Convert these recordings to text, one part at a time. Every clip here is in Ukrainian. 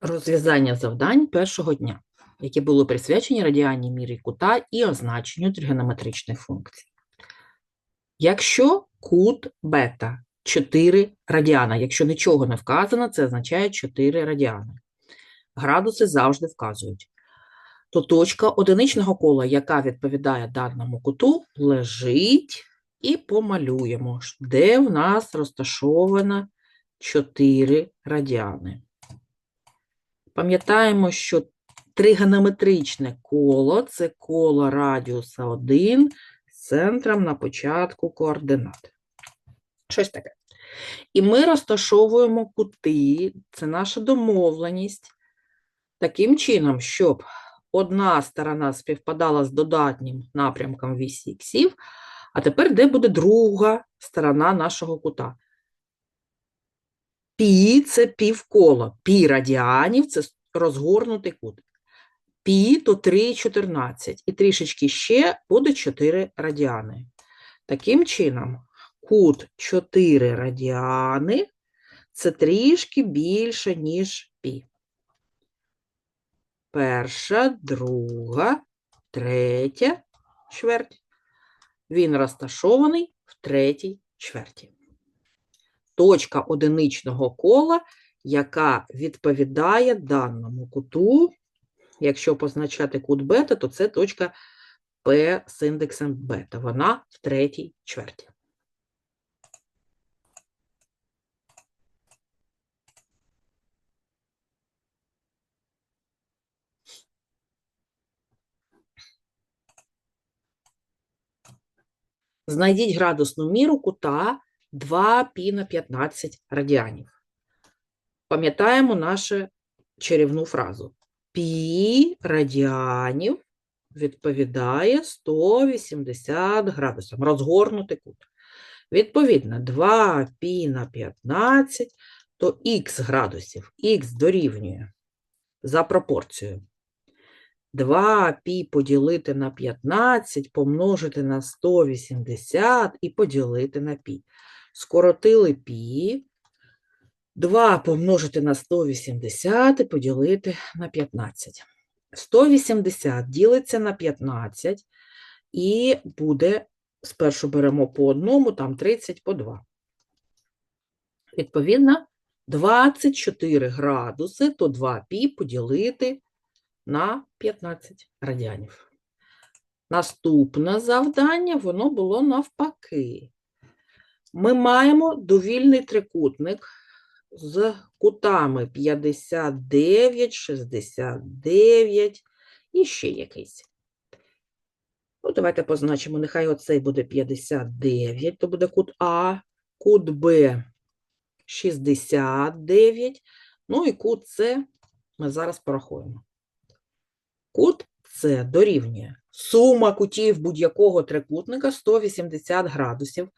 розв'язання завдань першого дня, які були присвячені радіальній мірі кута і означенню тригонометричних функцій. Якщо кут бета 4 радіана, якщо нічого не вказано, це означає 4 радіани. Градуси завжди вказують. То точка одиничного кола, яка відповідає даному куту, лежить і помалюємо, де в нас розташовано 4 радіани. Пам'ятаємо, що тригонометричне коло це коло радіуса 1 з центром на початку координат. Щось таке. І ми розташовуємо кути, це наша домовленість, таким чином, щоб одна сторона співпадала з додатнім напрямком вісі іксів, а тепер де буде друга сторона нашого кута? Пі це півколо, пі радіанів це розгорнутий кут. Пі то 3,14. І трішечки ще буде 4 радіани. Таким чином, кут 4 радіани це трішки більше, ніж пі. Перша, друга, третя чверть. Він розташований в третій чверті. Точка одиничного кола, яка відповідає даному куту. Якщо позначати кут бета, то це точка P з індексом бета. Вона в третій чверті. Знайдіть градусну міру кута 2 пі на 15 радіанів. Пам'ятаємо нашу чарівну фразу. Пі радіанів відповідає 180 градусам. Розгорнутий кут. Відповідно, 2 пі на 15, то х градусів, х дорівнює за пропорцією. 2 пі поділити на 15, помножити на 180 і поділити на пі. Скоротили пі. 2 помножити на 180 і поділити на 15. 180 ділиться на 15 і буде, спершу беремо по одному, там 30 по 2. Відповідно, 24 градуси, то 2 пі поділити на 15 радіанів. Наступне завдання, воно було навпаки. Ми маємо довільний трикутник з кутами 59, 69 і ще якийсь. Ну, давайте позначимо, нехай оцей буде 59, то буде кут А, кут Б 69, ну і кут С ми зараз порахуємо. Кут С дорівнює сума кутів будь-якого трикутника 180 градусів.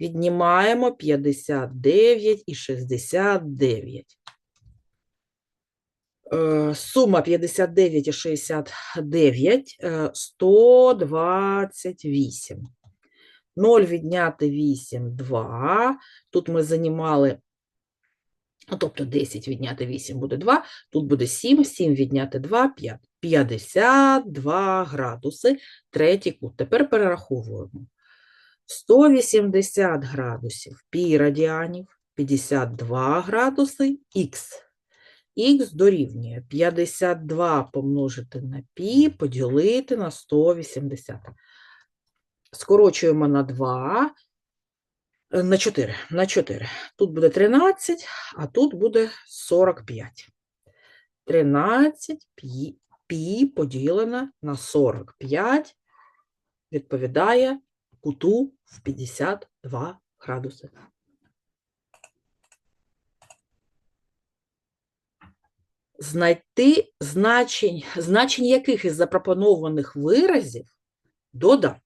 Віднімаємо 59 і 69. Е, Сума 59 і 69 е, 128. 0 відняти 8 – 2. Тут ми занімали, ну, тобто 10 відняти 8 буде 2, тут буде 7, 7 відняти 2 – 5. 52 градуси, третій кут. Тепер перераховуємо. 180 градусів пі радіанів, 52 градуси х. Х дорівнює 52 помножити на пі, поділити на 180. Скорочуємо на 2, на 4, на 4. Тут буде 13, а тут буде 45. 13 пі пі поділена на 45 відповідає куту в 52 градуси. Знайти значень, значень яких із запропонованих виразів додати.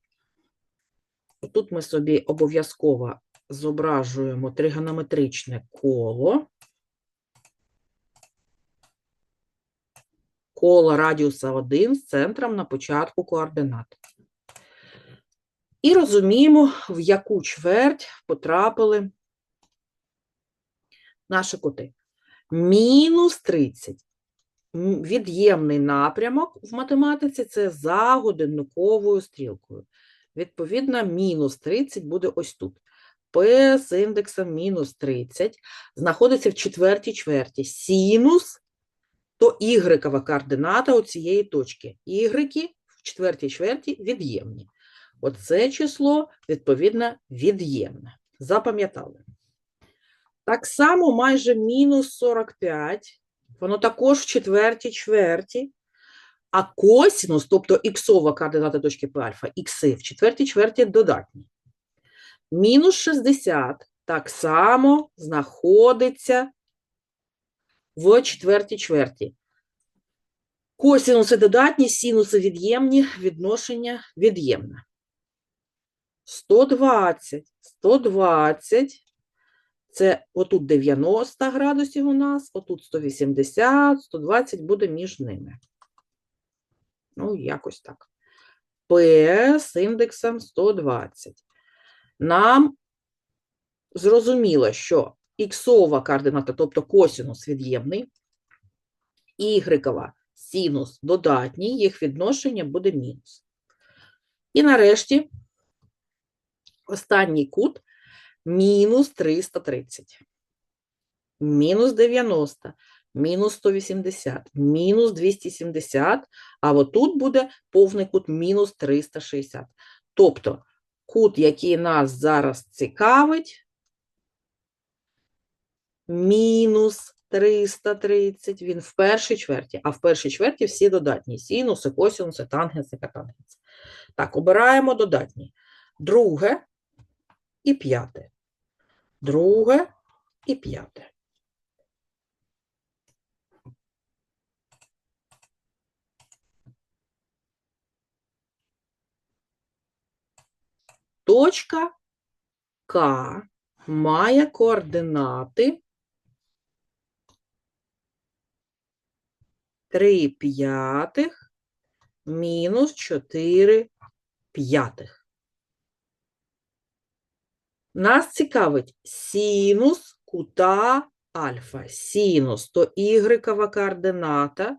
Тут ми собі обов'язково зображуємо тригонометричне коло. коло радіуса 1 з центром на початку координат. І розуміємо, в яку чверть потрапили наші кути. Мінус 30 від'ємний напрямок в математиці це за годинниковою стрілкою. Відповідно, мінус 30 буде ось тут. З індексом мінус 30 знаходиться в четвертій чверті. Синус то ігрекова координата у цієї точки. Ігреки в четвертій чверті від'ємні. Оце число, відповідно, від'ємне. Запам'ятали. Так само майже мінус 45, воно також в четвертій чверті, а косінус, тобто іксова координата точки P альфа, ікси в четвертій чверті додатні. Мінус 60 так само знаходиться в четвертій чверті. Косінуси додатні, синуси від'ємні, відношення від'ємне. 120, 120 це отут 90 градусів у нас, отут 180, 120 буде між ними. Ну, якось так. P з індексом 120. Нам зрозуміло, що іксова координата, тобто косінус від'ємний, ігрекова синус додатній, їх відношення буде мінус. І нарешті останній кут мінус 330, мінус 90, мінус 180, мінус 270, а отут буде повний кут мінус 360. Тобто кут, який нас зараз цікавить, мінус 330, він в першій чверті, а в першій чверті всі додатні. Синуси, косінуси, тангенси, катангенси. Так, обираємо додатні. Друге і п'яте. Друге і п'яте. Точка К має координати 3 п'ятих мінус 4 п'ятих. Нас цікавить синус кута альфа. Синус – то ігрекова координата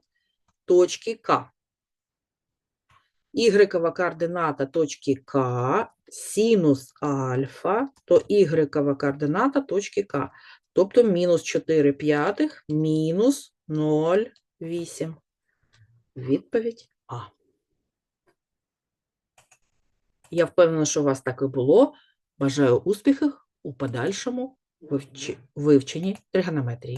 точки К. Ігрекова координата точки К, синус альфа, то ігрекова координата точки К. Тобто мінус 4 п'ятих, мінус 0,8. Відповідь А. Я впевнена, що у вас так і було. Бажаю успіхів у подальшому вивченні тригонометрії.